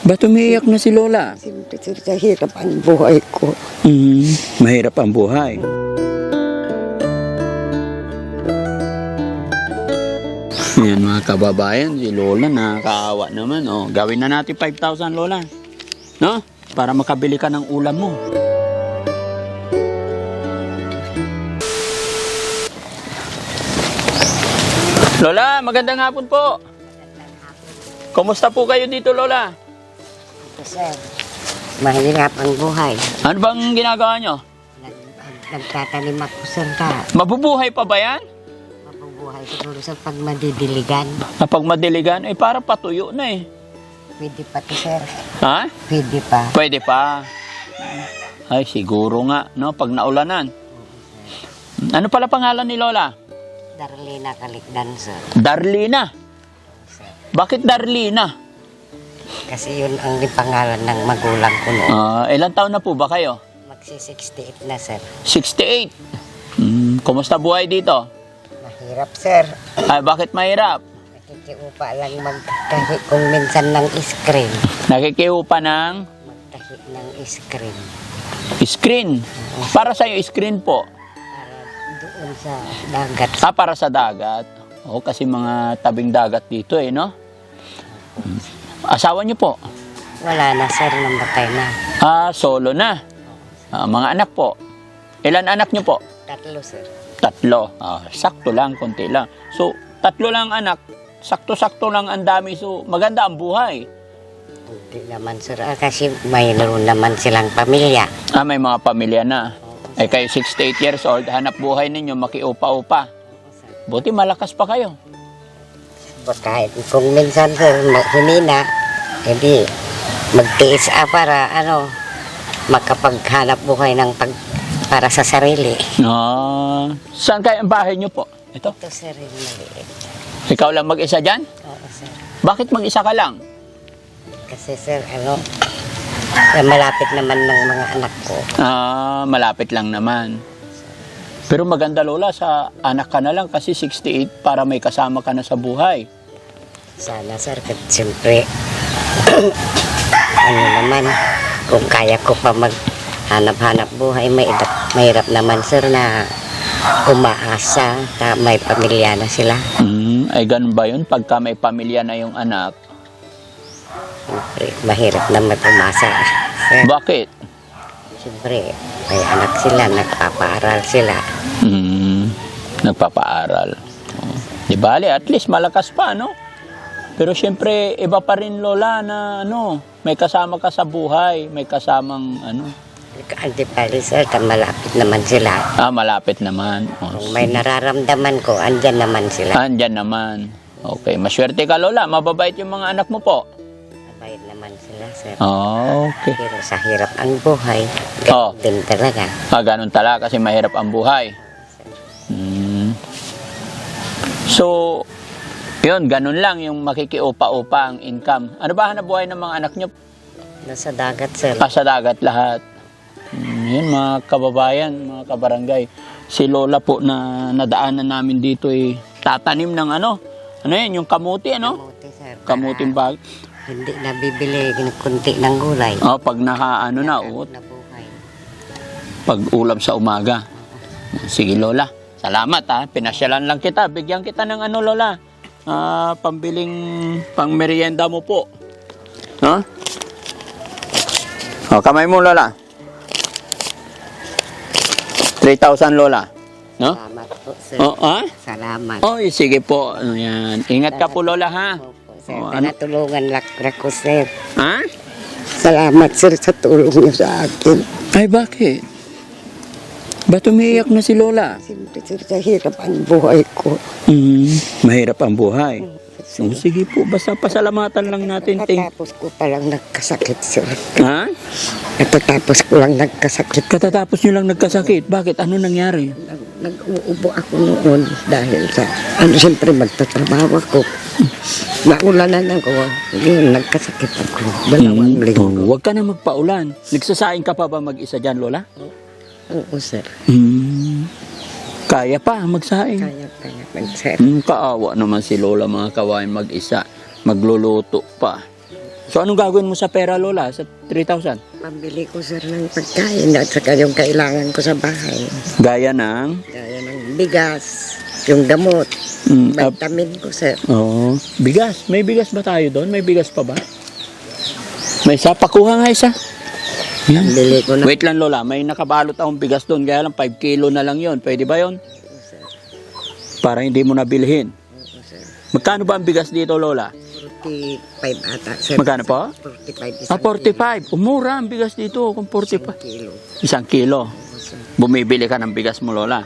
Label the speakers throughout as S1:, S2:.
S1: Ba't umiiyak na si Lola?
S2: Siyempre, sir, hirap ang buhay ko.
S1: Mm, mahirap ang buhay. Yan mga kababayan, si Lola nakakaawa naman. Oh, gawin na natin 5,000 Lola. No? Para makabili ka ng ulam mo. Lola, magandang hapon po. Kumusta po kayo dito, Lola?
S2: Ito, sir, mahirap ang buhay.
S1: Ano bang ginagawa nyo?
S2: Nag, nagtatanim ako, sir, ka.
S1: Mabubuhay pa ba yan?
S2: Mabubuhay siguro sa pag madidiligan.
S1: Kapag madiligan, eh para patuyo na eh.
S2: Pwede pa to, sir.
S1: Ha?
S2: Pwede pa.
S1: Pwede pa. Ay, siguro nga, no? Pag naulanan. Ano pala pangalan ni Lola?
S2: Darlena Kalikdan, sir.
S1: Darlina. Bakit Darlina?
S2: Kasi yun ang pangalan ng magulang ko noon.
S1: Ah, ilang taon na po ba kayo?
S2: Magsi-68 na, sir.
S1: 68. Hmm, kumusta buhay dito?
S2: Mahirap, sir.
S1: Ay, bakit mahirap?
S2: Nakikiupa lang magtahi kung minsan ng screen.
S1: Nakikiupa ng
S2: Magtahi ng screen.
S1: screen. Para sa'yo, screen po.
S2: Para doon sa dagat.
S1: Ah, para sa dagat. Oo, kasi mga tabing dagat dito eh, no? Asawa niyo po?
S2: Wala na, sir. Namatay na.
S1: Ah, solo na. Ah, mga anak po. Ilan anak niyo po?
S2: Tatlo, sir.
S1: Tatlo. Ah, sakto lang, konti lang. So, tatlo lang anak. Sakto-sakto lang ang dami. So, maganda ang buhay.
S2: Hindi naman, sir. Ah, kasi mayroon naman silang pamilya.
S1: Ah, may mga pamilya na. Eh, kayo 68 years old, hanap buhay ninyo, makiupa-upa. Buti malakas pa kayo.
S2: Kahit kung minsan, sir, humina, hindi magtiis ah, para ano, makapaghanap buhay ng pag, para sa sarili.
S1: Ah, saan kayo ang bahay niyo po? Ito.
S2: Ito, sir, yung maliit.
S1: Ikaw lang mag-isa dyan?
S2: Oo, sir.
S1: Bakit mag-isa ka lang?
S2: Kasi, sir, ano, eh, malapit naman ng mga anak ko.
S1: Ah, malapit lang naman. Pero maganda lola sa anak ka na lang kasi 68 para may kasama ka na sa buhay.
S2: Sana, sir, kasi siyempre, ano naman, kung kaya ko pa maghanap-hanap buhay, may mahirap naman, sir, na umaasa na may pamilya na sila.
S1: Hmm, ay ganun ba yun? Pagka may pamilya na yung anak.
S2: Siyempre, mahirap naman umasa. Sir,
S1: Bakit?
S2: Siyempre, may anak sila, nagpapaaral sila.
S1: Hmm, nagpapaaral. Oh. Di bale, at least malakas pa, no? Pero syempre, iba pa rin lola na ano, may kasama ka sa buhay, may kasamang ano.
S2: Hindi rin, sir, malapit naman sila.
S1: Ah, malapit naman. Oh,
S2: Kung may nararamdaman ko, andyan naman sila.
S1: Andyan naman. Okay, maswerte ka lola, mababait yung mga anak mo po.
S2: Sir.
S1: Ah, okay.
S2: Pero sa hirap ang buhay,
S1: Oh.
S2: ganun din talaga.
S1: Ah, ganun talaga kasi mahirap ang buhay. Hmm. So, yun, ganun lang yung makikiupa-upa ang income. Ano ba hanap buhay ng mga anak nyo?
S2: Nasa dagat, sir.
S1: Ah, sa dagat lahat. Hmm, yun, mga kababayan, mga kabarangay. Si Lola po na nadaanan namin dito ay tatanim ng ano? Ano yun, yung kamuti, ano?
S2: Kamuti, sir.
S1: Kamuting bag.
S2: Hindi nabibili ng kunti ng gulay.
S1: Oh, pag naka, ano na,
S2: buhay.
S1: pag ulam sa umaga. Sige Lola, salamat ha. Pinasyalan lang kita. Bigyan kita ng ano Lola. Ah, pambiling pang merienda mo po. Ha? Oh, kamay mo Lola. 3,000 Lola. No?
S2: Salamat po, sir.
S1: Oh, ha?
S2: Salamat.
S1: Oh, sige po. Ano yan. Ingat ka po Lola ha.
S2: Sir.
S1: Oh, ano?
S2: Natulungan lang ko, sir.
S1: Ha?
S2: Salamat, sir, sa tulong niyo sa akin.
S1: Ay, bakit? Ba't umiiyak na si Lola?
S2: Siyempre, sir, sa hirap ang buhay ko.
S1: Mm, mahirap ang buhay. So, sige po, basta pasalamatan lang natin. Ting.
S2: Katapos ko palang nagkasakit, sir.
S1: Ha?
S2: Katapos ko lang nagkasakit.
S1: Katatapos nyo lang nagkasakit. Bakit? Ano nangyari?
S2: Nag- Nag-uubo ako noon dahil sa, ano, siyempre magtatrabaho ako. Naulanan ako. Yun, nagkasakit ako. Dalawang
S1: Mm,
S2: linggo.
S1: oh, huwag ka na magpaulan. Nagsasaing ka pa ba mag-isa dyan, Lola?
S2: Oo, sir.
S1: Mm, kaya pa magsaing.
S2: Kaya, kaya, man, sir.
S1: Mm, kaawa naman si Lola mga kawain mag-isa. Magluluto pa. So anong gagawin mo sa pera, Lola? Sa 3,000?
S2: Pambili ko sir ng pagkain at saka yung kailangan ko sa bahay.
S1: Gaya ng...
S2: Gaya ng bigas, yung gamot,
S1: Mm, ah,
S2: vitamin ko sir.
S1: Oo. bigas. May bigas ba tayo doon? May bigas pa ba? May isa. Pakuha nga isa. Yan.
S2: Pambili ko na
S1: Wait lang, Lola. May nakabalot akong bigas doon. Kaya lang 5 kilo na lang yon. Pwede ba yon? Para hindi mo nabilhin. Magkano ba ang bigas dito, Lola?
S2: 45 ata sir.
S1: Magkano po?
S2: 45
S1: Ah, 45. Umura ang bigas dito kung 45.
S2: kilo.
S1: Isang kilo.
S2: Opo, sir.
S1: Bumibili ka ng bigas mo, Lola.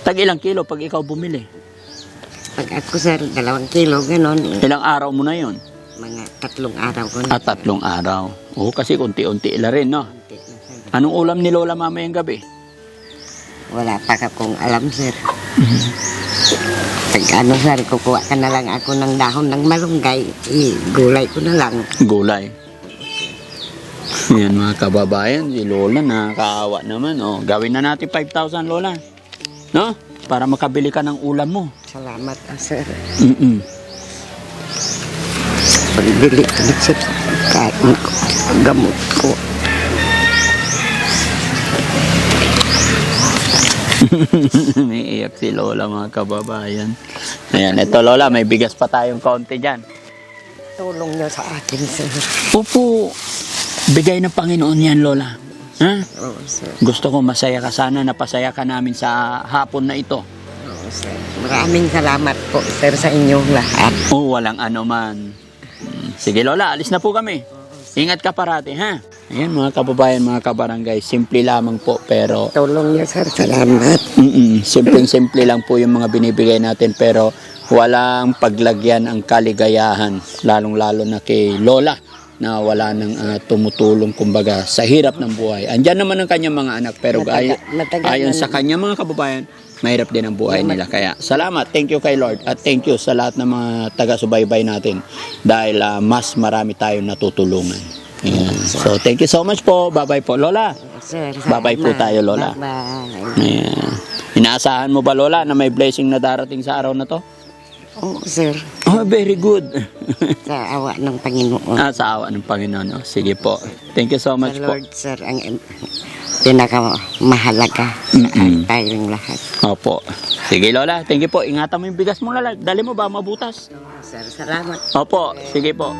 S1: Tag ilang kilo pag ikaw bumili?
S2: Pag ako sir, dalawang kilo, ganon.
S1: Ilang araw mo na yon?
S2: Mga tatlong araw ko.
S1: At tatlong araw. Oo, kasi unti-unti la rin, no? Anong ulam ni Lola mamayang gabi?
S2: Wala pa ka kung alam sir. Pag ano sir, kukuha ka na lang ako ng dahon ng malunggay, i-gulay ko na lang.
S1: Gulay. Yan mga kababayan, si Lola nakakaawa naman. Oh, gawin na natin 5,000 Lola. No? Para makabili ka ng ulam mo.
S2: Salamat ah, sir.
S1: Mm-mm.
S2: Pagbili ko na sir, kahit gamot ko.
S1: may iyak si Lola mga kababayan. Ayan, ito Lola, may bigas pa tayong kaunti dyan.
S2: Tulong niyo sa akin sir.
S1: Opo, bigay ng Panginoon yan Lola. Ha?
S2: Oo sir.
S1: Gusto ko masaya ka sana, napasaya ka namin sa hapon na ito.
S2: Oo sir. Maraming salamat po sir sa inyong lahat.
S1: Oh, walang ano man. Sige Lola, alis na po kami. Ingat ka parati, ha? Ayan mga kababayan, mga kabarangay, simple lamang po pero
S2: Tulong niyo sir, salamat.
S1: mm simple-simple lang po yung mga binibigay natin pero walang paglagyan ang kaligayahan, lalong-lalo na kay Lola na wala nang ah, tumutulong kumbaga sa hirap ng buhay. Andyan naman ang kanyang mga anak pero ay,
S2: Matagal- matagal
S1: ayon sa kanyang mga kababayan, mahirap din ang buhay nila. Kaya salamat, thank you kay Lord at thank you sa lahat ng mga taga-subaybay natin dahil ah, mas marami tayong natutulungan. Ayan. So thank you so much po. Bye-bye po Lola. Bye-bye po tayo, Lola. Ayan. Inaasahan mo ba Lola na may blessing na darating sa araw na to?
S2: Oo sir,
S1: Oh, very good.
S2: sa awa ng Panginoon.
S1: ah, sa awa ng Panginoon. Oh, sige po. Thank you so
S2: Sa
S1: much po.
S2: Lord sir, ang pinakamahalaga
S1: Mm-mm.
S2: sa tayong lahat.
S1: Opo. Sige Lola, thank you po. Ingatan mo yung bigas mo Lola. Dali mo ba mabutas?
S2: Sir, salamat.
S1: Opo, sige po.